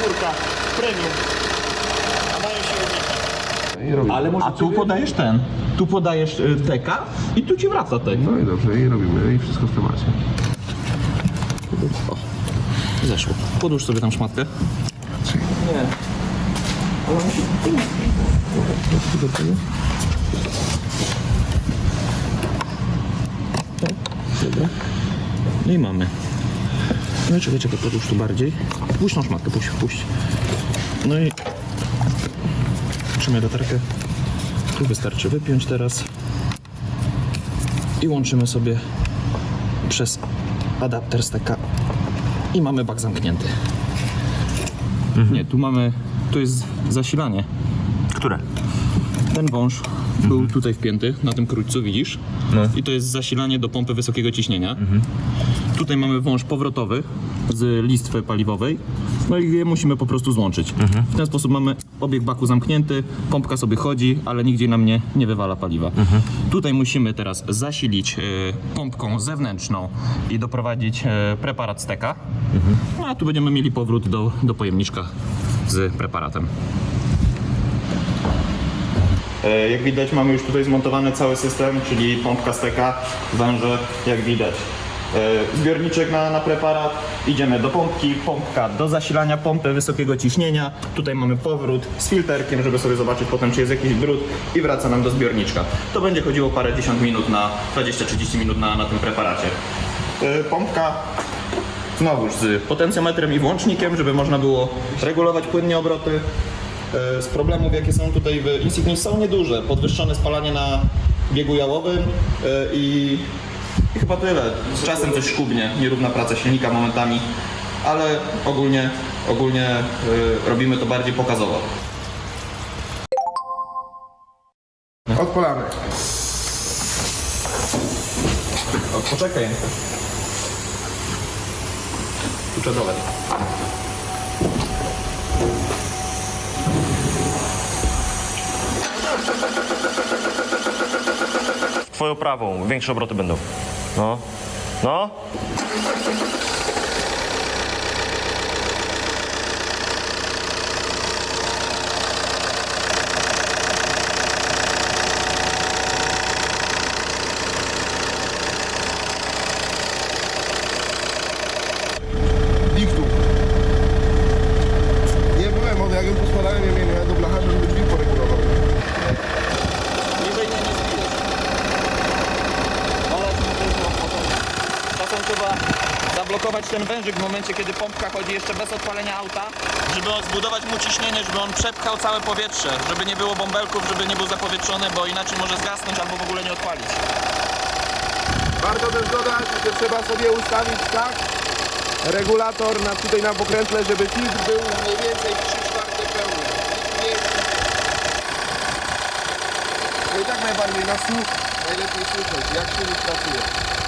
czwórka, premium. A mają się robimy. Ale może A tu podajesz ten, tu podajesz y, teka i tu ci wraca tek. No i dobrze, i robimy. I wszystko w temacie. Zeszło. Podłóż sobie tam szmatkę. Dobra. No i mamy. No i czekaj, czekaj, podłóż tu bardziej. Puść tą szmatkę, puść, puść. No i... Łączymy latarkę. Tu wystarczy wypiąć teraz. I łączymy sobie przez adapter steka i mamy bak zamknięty. Nie, tu mamy, tu jest zasilanie. Które? Ten wąż był tutaj wpięty, na tym krótcu widzisz? No. I to jest zasilanie do pompy wysokiego ciśnienia. Tutaj mamy wąż powrotowy z listwy paliwowej. No i je musimy po prostu złączyć. W ten sposób mamy obieg baku zamknięty, pompka sobie chodzi, ale nigdzie nam nie, nie wywala paliwa. Tutaj musimy teraz zasilić e, pompką zewnętrzną i doprowadzić e, preparat steka. No, a tu będziemy mieli powrót do, do pojemniczka z preparatem. E, Jak widać mamy już tutaj zmontowany cały system, czyli pompka steka, węże, jak widać. E, Zbiorniczek na, na preparat, idziemy do pompki, pompka do zasilania pompy wysokiego ciśnienia. Tutaj mamy powrót z filterkiem, żeby sobie zobaczyć potem, czy jest jakiś brud i wraca nam do zbiorniczka. To będzie chodziło parę dziesiąt minut na 20-30 minut na, na tym preparacie. E, Pompka Znowuż z potencjometrem i włącznikiem, żeby można było regulować płynnie obroty. E, Z problemów, jakie są tutaj w Insignis są nieduże. Podwyższone spalanie na biegu jałowym e, i, i chyba tyle. Z czasem coś szkubnie, nierówna praca silnika momentami, ale ogólnie, ogólnie e, robimy to bardziej pokazowo. Odpalamy. O, poczekaj. Tu Twoją prawą, większe obroty będą. No. No. Liftu. Nie byłem, od jak ją poskładałem, ja miałem do blacharza, żeby drzwi poregulował. Nie wejdzie, nie zbijesz. Ale to tylko potem. Czasem trzeba zablokować ten wężyk w momencie, kiedy pompka chodzi jeszcze bez odpalenia auta, żeby zbudować mu ciśnienie, żeby on przepchał całe powietrze, żeby nie było bąbelków, żeby nie był zapowietrzony, bo inaczej może zgasnąć albo w ogóle nie odpalić. Warto też dodać, że trzeba sobie ustawić tak regulator na, tutaj na pokrętle, żeby filtr był mniej więcej 3 czwarte pełny. No i tak najbardziej na słuch najlepiej słyszeć, jak silnik pracuje.